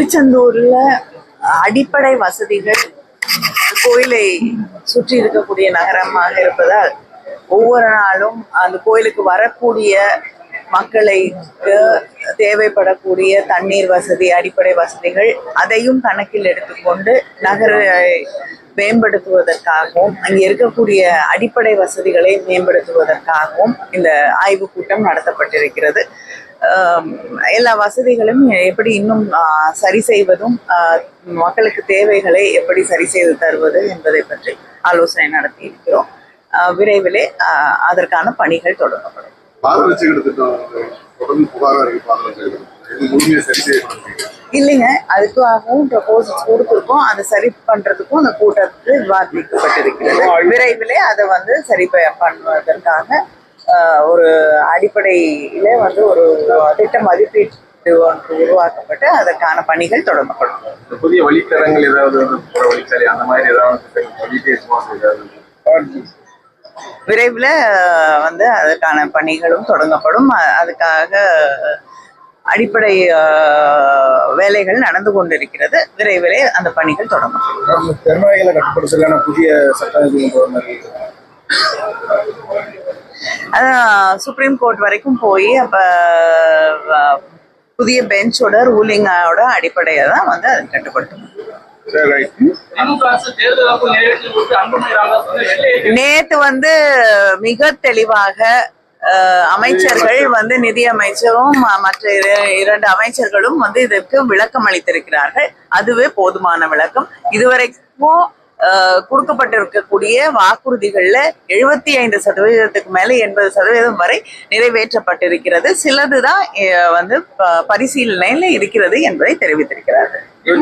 திருச்செந்தூர்ல அடிப்படை வசதிகள் கோயிலை சுற்றி இருக்கக்கூடிய நகரமாக இருப்பதால் ஒவ்வொரு நாளும் அந்த கோயிலுக்கு வரக்கூடிய மக்களுக்கு தேவைப்படக்கூடிய தண்ணீர் வசதி அடிப்படை வசதிகள் அதையும் கணக்கில் எடுத்துக்கொண்டு நகரை மேம்படுத்துவதற்காகவும் அங்கே இருக்கக்கூடிய அடிப்படை வசதிகளை மேம்படுத்துவதற்காகவும் இந்த ஆய்வுக் கூட்டம் நடத்தப்பட்டிருக்கிறது. எல்லா வசதிகளும் எப்படி இன்னும் சரி செய்வதும் மக்களுக்கு தேவைகளை எப்படி சரி செய்து தருவது என்பதை பற்றி ஆலோசனை நடத்தி இருக்கிறோம். விரைவிலே அதற்கான பணிகள் தொடங்கப்படும். இல்லைங்க அதுக்காகவும் ப்ரப்போசல்ஸ் கொடுத்துருக்கோம். அதை சரி பண்றதுக்கும் அந்த கூட்டத்தில் விவாதிக்கப்பட்டிருக்கிறது விரைவிலே அதை வந்து சரி பண்ணுவதற்காக ஒரு அடிப்படையில வந்து ஒரு திட்ட மதிப்பீட்டு ஒன்று உருவாக்கப்பட்டு அதற்கான பணிகள் தொடங்கப்படும். இந்த புதிய வழித்தடங்கள் ஏதாவது அந்த மாதிரி ஏதாவது விரைவில் வந்து அதற்கான பணிகளும் தொடங்கப்படும். அதுக்காக அடிப்படை வேலைகள் நடந்து கொண்டிருக்கிறது. விரைவிலே அந்த பணிகள் தொடங்கப்படும். பெருநாய்களை கட்டுப்படுத்தலான புதிய சட்டம் சுப்ரீம் கோர்ட் வரைக்கும் போய் அப்ப புதிய பெஞ்சோட ரூலிங்கோட அடிப்படையை தான் வந்து அது வெள்ளை நேத்து வந்து மிக தெளிவாக அமைச்சர்கள் வந்து நிதி அமைச்சரும் மற்ற இர- இரண்டு அமைச்சர்களும் வந்து இதற்கு விளக்கம் அளித்திருக்கிறார்கள் அதுவே போதுமான விளக்கம். இதுவரைக்கும் கொடுக்கப்பட்டிருக்கக்கூடிய வாக்குறுதிகள்ல எழுபத்தி ஐந்து சதவீதத்துக்கு மேல எண்பது சதவீதம் வரை நிறைவேற்றப்பட்டிருக்கிறது. சிலதுதான் வந்து ப- பரிசீலனையில இருக்கிறது என்பதை தெரிவித்திருக்கிறார்கள்.